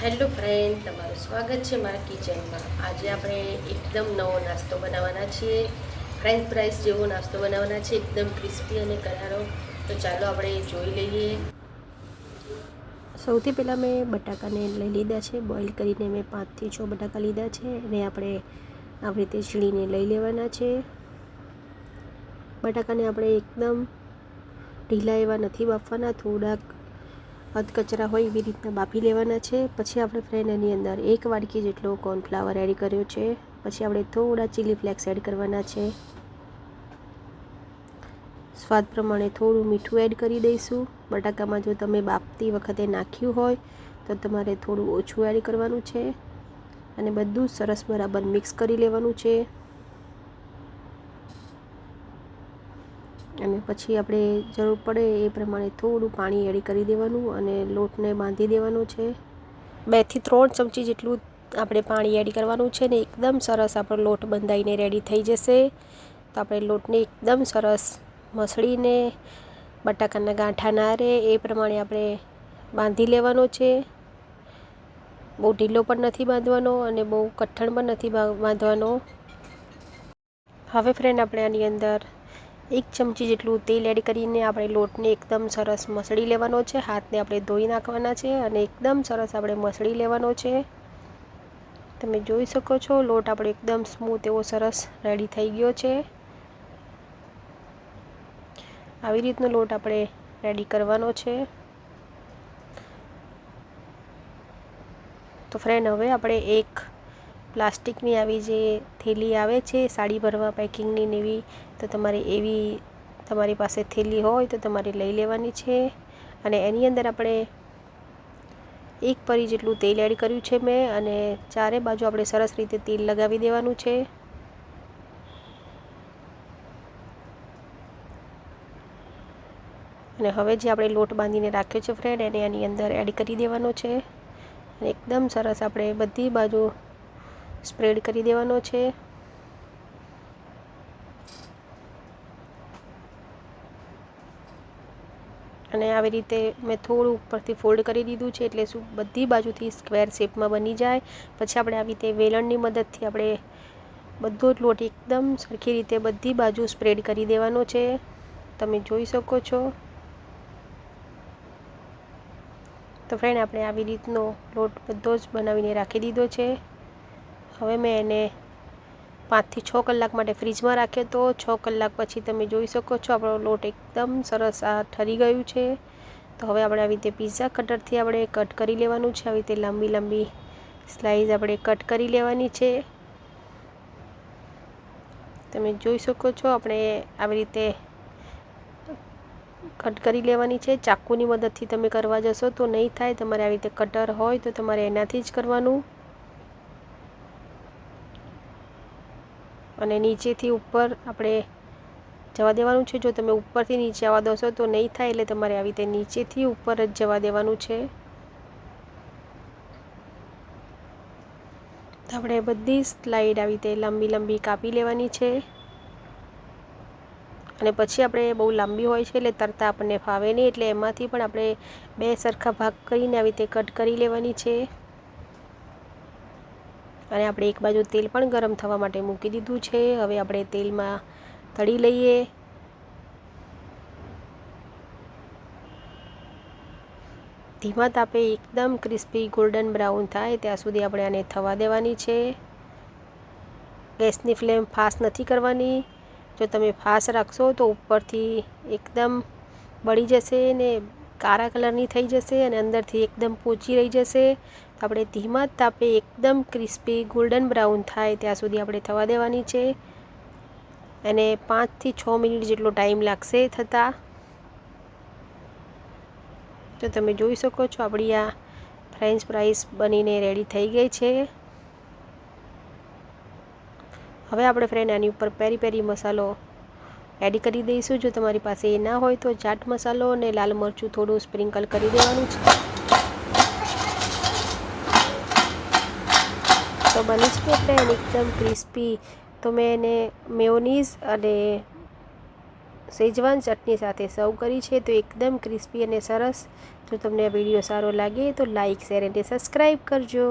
Hello friend, તમારું સ્વાગત છે મારા કિચનમાં. આજે આપણે એકદમ નવો નાસ્તો બનાવવાના છીએ. ફ્રેન્ચ ફ્રાઈસ જેવો નાસ્તો બનાવવાના છે, એકદમ ક્રિસ્પી અને કરારો તો ચાલો આપણે જોઈ લઈએ. સૌથી પહેલાં મેં બટાકાને લઈ લીધા છે બોઇલ કરીને મેં પાંચથી છ બટાકા લીધા છે. અને આપણે આવી રીતે છીણીને લઈ લેવાના છે. બટાકાને આપણે એકદમ ઢીલા એવા નથી બાફવાના, થોડાક અધકચરા હોય એવી રીતના બાફી લેવાના છે. પછી આપણે ફ્રેન્ડ એની અંદર એક વાડકી જેટલો કોર્નફ્લાવર એડ કર્યો છે. પછી આપણે થોડા ચીલી ફ્લેક્સ એડ કરવાના છે. સ્વાદ પ્રમાણે થોડું મીઠું એડ કરી દઈશું. બટાકામાં જો તમે બાફતી વખતે નાખ્યું હોય, તો તમારે થોડું ઓછું એડ કરવાનું છે. અને બધું સરસ બરાબર મિક્સ કરી લેવાનું છે. અને પછી આપણે જરૂર પડે એ પ્રમાણે થોડું પાણી એડ કરી દેવાનું અને લોટને બાંધી દેવાનો છે. બેથી ત્રણ ચમચી જેટલું આપણે પાણી એડ કરવાનું છે ને એકદમ સરસ આપણો લોટ બંધાઈને રેડી થઈ જશે. તો આપણે લોટને એકદમ સરસ મસળીને બટાકાના ગાંઠા ના રહે એ પ્રમાણે આપણે બાંધી લેવાનો છે. બહુ ઢીલો પણ નથી બાંધવાનો અને બહુ કઠણ પણ નથી બાંધવાનો. હવે ફ્રેન્ડ આપણે આની અંદર એક ચમચી જેટલું તેલ એડ કરીને આપણે લોટને એકદમ સરસ મસળી લેવાનો છે. હાથને આપણે ધોઈ નાખવાના છે અને એકદમ સરસ આપણે મસળી લેવાનો છે. તમે જોઈ શકો છો, લોટ આપણે એકદમ સ્મૂથ એવો સરસ રેડી થઈ ગયો છે. આવી રીતનો લોટ આપણે રેડી કરવાનો છે. તો ફ્રેન્ડ હવે આપણે એક પ્લાસ્ટિકની આવી જે થેલી આવે છે, સાડી ભરવા પેકિંગની એવી, તો તમારે એવી તમારી પાસે થેલી હોય તો તમારે લઈ લેવાની છે. અને એની અંદર આપણે એક પરી જેટલું તેલ એડ કર્યું છે મેં અને ચારે બાજુ આપણે સરસ રીતે તેલ લગાવી દેવાનું છે. અને હવે જે આપણે લોટ બાંધીને રાખ્યો છે ફ્રેન્ડ એને એની અંદર એડ કરી દેવાનો છે. એકદમ સરસ આપણે બધી બાજુ સ્પ્રેડ કરી દેવાનો છે. અને આવી રીતે મેં થોડું ઉપરથી ફોલ્ડ કરી દીધું છે એટલે શું બધી બાજુથી સ્ક્વેર શેપમાં બની જાય. પછી આપણે આવી રીતે વેલણની મદદથી આપણે બધો જ લોટ એકદમ સરખી રીતે બધી બાજુ સ્પ્રેડ કરી દેવાનો છે. તમે જોઈ શકો છો. તો ફ્રેન્ડ આપણે આવી રીતનો લોટ બધો જ બનાવીને રાખી દીધો છે. હવે મેં એને પાંચથી છ કલાક માટે ફ્રીજમાં રાખ્યો તો છ કલાક પછી તમે જોઈ શકો છો, આપણો લોટ એકદમ સરસ આ ઠરી ગયું છે. તો હવે આપણે આવી રીતે પીઝા કટરથી આપણે કટ કરી લેવાનું છે, આવી રીતે લાંબી લાંબી સ્લાઈસ આપણે કટ કરી લેવાની છે. તમે જોઈ શકો છો, આપણે આવી રીતે કટ કરી લેવાની છે. ચાકુની મદદથી તમે કરવા જશો તો નહીં થાય, તમારે આવી રીતે કટર હોય તો તમારે એનાથી જ કરવાનું. અને નીચેથી ઉપર આપણે જવા દેવાનું છે. જો તમે ઉપરથી નીચે આવવા દોશો તો નહીં થાય એટલે તમારે આવી રીતે નીચેથી ઉપર જ જવા દેવાનું છે. આપણે બધી સ્લાઇડ આવી રીતે લાંબી લાંબી કાપી લેવાની છે. અને પછી આપણે બહુ લાંબી હોય છે એટલે તરતા આપણને ફાવે નહીં એટલે એમાંથી પણ આપણે બે સરખા ભાગ કરીને આવી રીતે કટ કરી લેવાની છે. અને આપણે એક બાજુ તેલ પણ ગરમ થવા માટે મૂકી દીધું છે. હવે આપણે તેલમાં તળી લઈએ. ધીમા તાપે એકદમ ક્રિસ્પી ગોલ્ડન બ્રાઉન થાય ત્યાં સુધી આપણે આને થવા દેવાની છે. ગેસની ફ્લેમ ફાસ્ટ નથી કરવાની. જો તમે ફાસ્ટ રાખશો તો ઉપરથી એકદમ બળી જશે ને કાળા કલરની થઈ જશે અને અંદરથી એકદમ પોચી રહી જશે. આપણે ધીમા તાપે એકદમ ક્રિસ્પી ગોલ્ડન બ્રાઉન થાય ત્યાં સુધી આપણે થવા દેવાની છે. અને પાંચથી છ મિનિટ જેટલો ટાઈમ લાગશે થતાં. તો તમે જોઈ શકો છો આપણી આ ફ્રેન્ચ ફ્રાઈસ બનીને રેડી થઈ ગઈ છે. હવે આપણે ફ્રેન્ડ આની ઉપર પેરી પેરી મસાલો એડ કરી દઈશું. જો તમારી પાસે એ ના હોય તો ચાટ મસાલો અને લાલ મરચું થોડું સ્પ્રિંકલ કરી દેવાનું છે. તો બની છે ફ્રેન્ડ એકદમ ક્રિસ્પી. તો મેં એને મેયોનીઝ અને સેજવાન ચટણી સાથે સર્વ કરી છે. તો એકદમ ક્રિસ્પી અને સરસ. જો તમને આ વીડિયો સારો લાગે તો લાઇક શેર અને સબસ્ક્રાઈબ કરજો.